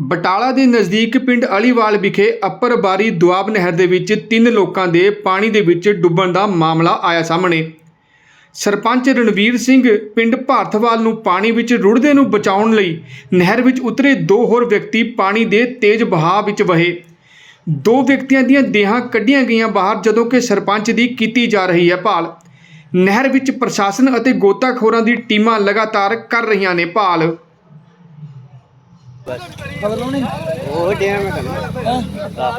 ਬਟਾਲਾ ਦੇ ਨਜ਼ਦੀਕ ਪਿੰਡ ਅਲੀਵਾਲ ਵਿਖੇ ਅੱਪਰ ਬਾਰੀ ਦੁਆਬ ਨਹਿਰ ਦੇ ਵਿੱਚ ਤਿੰਨ ਲੋਕਾਂ ਦੇ ਪਾਣੀ ਦੇ ਵਿੱਚ ਡੁੱਬਣ ਦਾ ਮਾਮਲਾ ਆਇਆ ਸਾਹਮਣੇ। ਸਰਪੰਚ ਰਣਵੀਰ ਸਿੰਘ ਪਿੰਡ ਭਾਰਤਵਾਲ ਨੂੰ ਪਾਣੀ ਵਿੱਚ ਰੁੜਦੇ ਨੂੰ ਬਚਾਉਣ ਲਈ ਨਹਿਰ ਵਿੱਚ ਉਤਰੇ ਦੋ ਹੋਰ ਵਿਅਕਤੀ ਪਾਣੀ ਦੇ ਤੇਜ਼ ਵਹਾਅ ਵਿੱਚ ਵਹੇ। ਦੋ ਵਿਅਕਤੀਆਂ ਦੀਆਂ ਦੇਹਾਂ ਕੱਢੀਆਂ ਗਈਆਂ ਬਾਹਰ ਜਦੋਂ ਕਿ ਸਰਪੰਚ ਦੀ ਕੀਤੀ ਜਾ ਰਹੀ ਹੈ ਭਾਲ। ਨਹਿਰ ਵਿੱਚ ਪ੍ਰਸ਼ਾਸਨ ਅਤੇ ਗੋਤਾਖੋਰਾਂ ਦੀ ਟੀਮਾਂ ਲਗਾਤਾਰ ਕਰ ਰਹੀਆਂ ਨੇ ਭਾਲ। ਉਹ ਡਿਆ ਮੈਂ ਕਰਨਾ।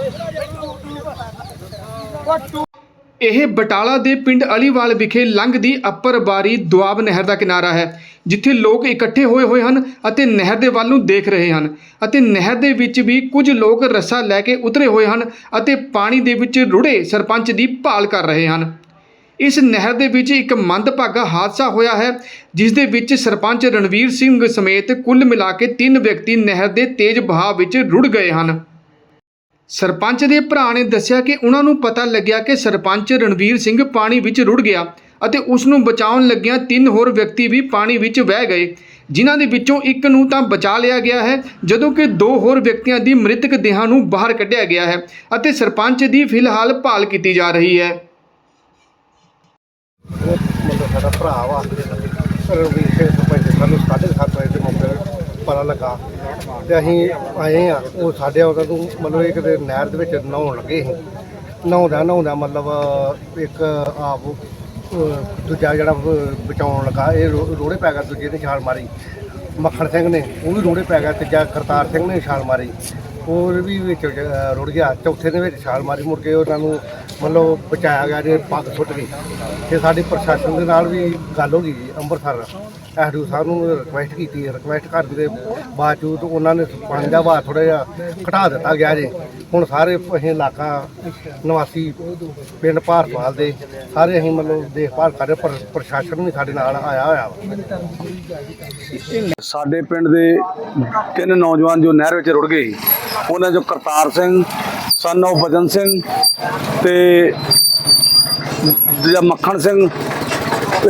ਇਹ ਬਟਾਲਾ ਦੇ ਪਿੰਡ ਅਲੀਵਾਲ ਵਿਖੇ ਲੰਘਦੀ ਅੱਪਰ ਬਾਰੀ ਦੁਆਬ ਨਹਿਰ ਦਾ ਕਿਨਾਰਾ ਹੈ ਜਿੱਥੇ ਲੋਕ ਇਕੱਠੇ ਹੋਏ ਹੋਏ ਹਨ ਅਤੇ ਨਹਿਰ ਦੇ ਵੱਲ ਨੂੰ ਦੇਖ ਰਹੇ ਹਨ ਅਤੇ ਨਹਿਰ ਦੇ ਵਿੱਚ ਵੀ ਕੁਝ ਲੋਕ ਰੱਸਾ ਲੈ ਕੇ ਉਤਰੇ ਹੋਏ ਹਨ ਅਤੇ ਪਾਣੀ ਦੇ ਵਿੱਚ ਰੁੜੇ ਸਰਪੰਚ ਦੀ ਭਾਲ ਕਰ ਰਹੇ ਹਨ। ਇਸ ਨਹਿਰ ਦੇ ਵਿੱਚ ਇੱਕ ਮੰਦਭਾਗਾ ਹਾਦਸਾ ਹੋਇਆ ਹੈ, ਜਿਸ ਦੇ ਵਿੱਚ ਸਰਪੰਚ ਰਣਵੀਰ ਸਿੰਘ ਸਮੇਤ ਕੁੱਲ ਮਿਲਾ ਕੇ ਤਿੰਨ ਵਿਅਕਤੀ ਨਹਿਰ ਦੇ ਤੇਜ਼ ਵਹਾਅ ਵਿੱਚ ਰੁੜ ਗਏ ਹਨ। ਸਰਪੰਚ ਦੇ ਭਰਾ ਨੇ ਦੱਸਿਆ ਕਿ ਉਹਨਾਂ ਨੂੰ ਪਤਾ ਲੱਗਿਆ ਕਿ ਸਰਪੰਚ ਰਣਵੀਰ ਸਿੰਘ ਪਾਣੀ ਵਿੱਚ ਰੁੜ ਗਿਆ ਅਤੇ ਉਸ ਨੂੰ ਬਚਾਉਣ ਲੱਗਿਆਂ ਤਿੰਨ ਹੋਰ ਵਿਅਕਤੀ ਵੀ ਪਾਣੀ ਵਿੱਚ ਵਹਿ ਗਏ, ਜਿਨ੍ਹਾਂ ਦੇ ਵਿੱਚੋਂ ਇੱਕ ਨੂੰ ਤਾਂ ਬਚਾ ਲਿਆ ਗਿਆ ਹੈ, ਜਦੋਂ ਕਿ ਦੋ ਹੋਰ ਵਿਅਕਤੀਆਂ ਦੀ ਮ੍ਰਿਤਕ ਦੇਹਾਂ ਨੂੰ ਬਾਹਰ ਕੱਢਿਆ ਗਿਆ ਹੈ ਅਤੇ ਸਰਪੰਚ ਦੀ ਫਿਲਹਾਲ ਭਾਲ ਕੀਤੀ ਜਾ ਰਹੀ ਹੈ। ਉਹ ਮਤਲਬ ਸਾਡਾ ਭਰਾ ਵਾ। ਰਣਵੀਰ ਸਿੰਘ ਸਰਪੰਚ ਸਾਨੂੰ ਸਾਢੇ ਸੱਤ ਵਜੇ ਦੇ ਮੌਕੇ ਪਤਾ ਲੱਗਾ। ਤੇ ਅਸੀਂ ਆਏ ਆ ਉਹ ਸਾਡੇ ਉਹਨਾਂ ਨੂੰ ਮਤਲਬ ਇੱਕ ਕਿਤੇ ਨਹਿਰ ਦੇ ਵਿੱਚ ਨਹਾਉਣ ਲੱਗੇ ਸੀ। ਨਹਾਉਂਦਾ ਨਹਾਉਂਦਾ ਮਤਲਬ ਇੱਕ ਆਪ ਅਹ, ਦੂਜਾ ਜਿਹੜਾ ਬ- ਬਚਾਉਣ ਲੱਗਾ ਇਹ ਰੋ- ਰੋੜੇ ਪੈ ਗਿਆ ਦੂਜੇ ਨੇ ਛਾਲ ਮਾਰੀ। ਮੱਖਣ ਸਿੰਘ ਨੇ ਉਹ ਵੀ ਰੋੜੇ ਪੈ ਗਿਆ ਤੀਜਾ ਕਰਤਾਰ ਸਿੰਘ ਨੇ ਛਾਲ ਮਾਰੀ। ਉਹ ਵੀ ਵਿੱਚ ਅਹ, ਰੁੜ ਗਿਆ। ਚੌਥੇ ਦੇ ਵਿੱਚ ਛਾਲ ਮਾਰੀ ਮੁੜ ਕੇ ਉਹਨਾਂ ਨੂੰ ਮਤਲਬ ਬਚਾਇਆ ਗਿਆ ਜੇ ਪੱਗ ਸੁੱਟ ਗਈ ਤੇ ਸਾਡੀ ਪ੍ਰਸ਼ਾਸਨ ਦੇ ਨਾਲ ਵੀ ਗੱਲ ਹੋ ਗਈ ਜੀ ਅੰਮ੍ਰਿਤਸਰ। ਐਸਡੀਓ ਸਾਹਿਬ ਨੂੰ ਰਿਕੁਐਸਟ ਕੀਤੀ ਰਿਕੁਐਸਟ ਕਰਨ ਦੇ ਬਾਵਜੂਦ ਉਹਨਾਂ ਨੇ ਪਾਣੀ ਦਾ ਵਹਾਅ ਥੋੜਾ ਜਿਹਾ ਘਟਾ ਦਿੱਤਾ ਗਿਆ ਜੇ। ਹੁਣ ਸਾਰੇ ਅਸੀਂ ਇਲਾਕਾ ਨਿਵਾਸੀ ਪਿੰਡ ਭਾਰਤਵਾਲ ਦੇ, ਸਾਰੇ ਅਸੀਂ ਮਤਲਬ ਦੇਖਭਾਲ ਕਰ ਰਹੇ ਪਰ ਪ੍ਰਸ਼ਾਸਨ ਵੀ ਸਾਡੇ ਨਾਲ ਆਇਆ ਹੋਇਆ ਵਾ। ਸਾਡੇ ਪਿੰਡ ਦੇ ਤਿੰਨ ਨੌਜਵਾਨ ਜੋ ਨਹਿਰ ਵਿੱਚ ਰੁੜ ਗਏ ਉਹਨਾਂ ਚੋਂ ਕਰਤਾਰ ਸਿੰਘ ਸਨ of ਬਜਨ ਸਿੰਘ ਤੇ ਦੂਜਾ ਮੱਖਣ ਸਿੰਘ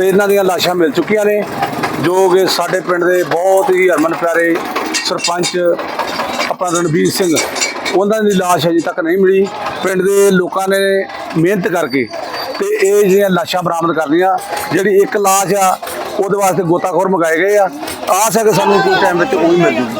ਇਹਨਾਂ ਦੀਆਂ ਲਾਸ਼ਾਂ ਮਿਲ ਚੁੱਕੀਆਂ ਨੇ। ਜੋ ਕਿ ਸਾਡੇ ਪਿੰਡ ਦੇ ਬਹੁਤ ਹੀ ਹਰਮਨ ਪਿਆਰੇ ਸਰਪੰਚ ਆਪਣਾ ਰਣਬੀਰ ਸਿੰਘ, ਉਹਨਾਂ ਦੀ ਲਾਸ਼ ਅਜੇ ਤੱਕ ਨਹੀਂ ਮਿਲੀ। ਪਿੰਡ ਦੇ ਲੋਕਾਂ ਨੇ ਮਿਹਨਤ ਕਰਕੇ ਤੇ ਇਹ ਜਿਹੜੀਆਂ ਲਾਸ਼ਾਂ ਬਰਾਮਦ ਕਰ ਲਈਆਂ ਜਿਹੜੀ ਇੱਕ ਲਾਸ਼ ਆ, ਉਹਦੇ ਵਾਸਤੇ ਗੋਤਾਖੋਰ ਮੰਗਾਏ ਗਏ ਆ। ਆਸ ਹੈ ਕਿ ਸਾਨੂੰ ਕੋਈ ਟਾਈਮ ਵਿੱਚ ਉਹ ਵੀ ਮਿਲ ਜੂਗੀ।